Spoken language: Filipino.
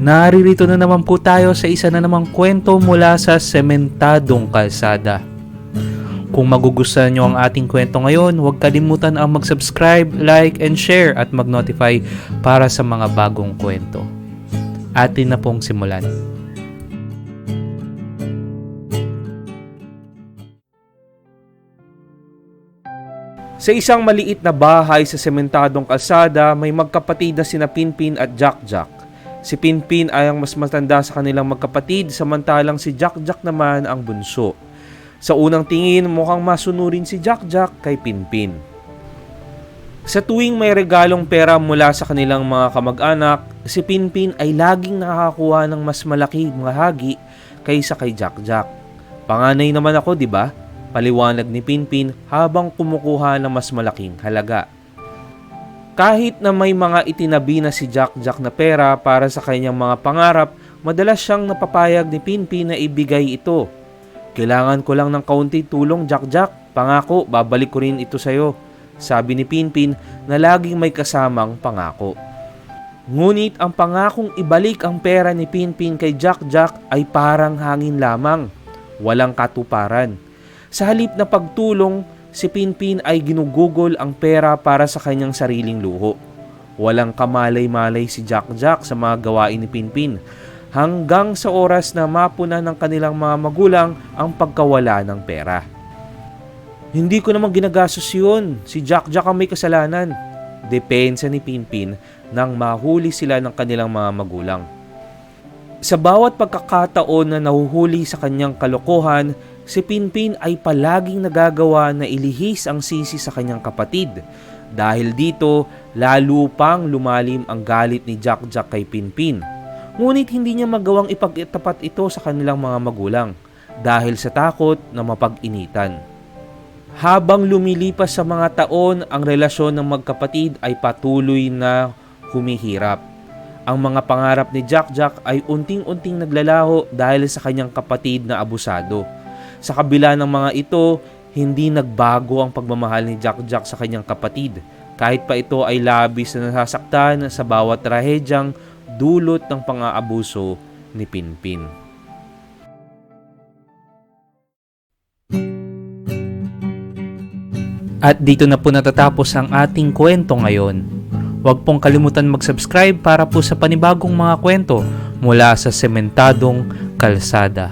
Naririto na naman po tayo sa isa na namang kwento mula sa sementadong kalsada. Kung magugustuhan nyo ang ating kwento ngayon, huwag kalimutan ang mag-subscribe, like, and share at mag-notify para sa mga bagong kwento. Atin na pong simulan. Sa isang maliit na bahay sa sementadong kalsada, may magkapatid na sina Pinpin at Jack-Jack. Si Pinpin ay ang mas matanda sa kanilang magkapatid samantalang si Jack-Jack naman ang bunso. Sa unang tingin, mukhang masunurin si Jack-Jack kay Pinpin. Sa tuwing may regalong pera mula sa kanilang mga kamag-anak, si Pinpin ay laging nakakakuha ng mas malaki mga hagi kaysa kay Jack-Jack. Panganay naman ako, di ba? Paliwanag ni Pinpin habang kumukuha ng mas malaking halaga. Kahit na may mga itinabi na si Jack Jack na pera para sa kanyang mga pangarap, madalas siyang napapayag ni Pinpin na ibigay ito. Kailangan ko lang ng kaunti tulong Jack Jack, pangako babalik ko rin ito sa'yo. Sabi ni Pinpin na laging may kasamang pangako. Ngunit ang pangakong ibalik ang pera ni Pinpin kay Jack Jack ay parang hangin lamang. Walang katuparan. Sa halip na pagtulong, si Pinpin ay ginugugol ang pera para sa kanyang sariling luho. Walang kamalay-malay si Jack Jack sa mga gawain ni Pinpin hanggang sa oras na mapuna ng kanilang mga magulang ang pagkawala ng pera. Hindi ko naman ginagastos yun. Si Jack Jack ang may kasalanan. Depensa ni Pinpin nang mahuli sila ng kanilang mga magulang. Sa bawat pagkakataon na nahuhuli sa kanyang kalokohan, si Pinpin ay palaging nagagawa na ilihis ang sisi sa kanyang kapatid. Dahil dito, lalo pang lumalim ang galit ni Jack Jack kay Pinpin. Ngunit hindi niya magawang ipagtapat ito sa kanilang mga magulang dahil sa takot na mapag-initan. Habang lumilipas sa mga taon, ang relasyon ng magkapatid ay patuloy na humihirap. Ang mga pangarap ni Jack Jack ay unting-unting naglalaho dahil sa kanyang kapatid na abusado. Sa kabila ng mga ito, hindi nagbago ang pagmamahal ni Jack Jack sa kanyang kapatid. Kahit pa ito ay labis na nasasaktan sa bawat trahedyang dulot ng pang-aabuso ni Pinpin. At dito na po natatapos ang ating kwento ngayon. Huwag pong kalimutan mag-subscribe para po sa panibagong mga kwento mula sa sementadong kalsada.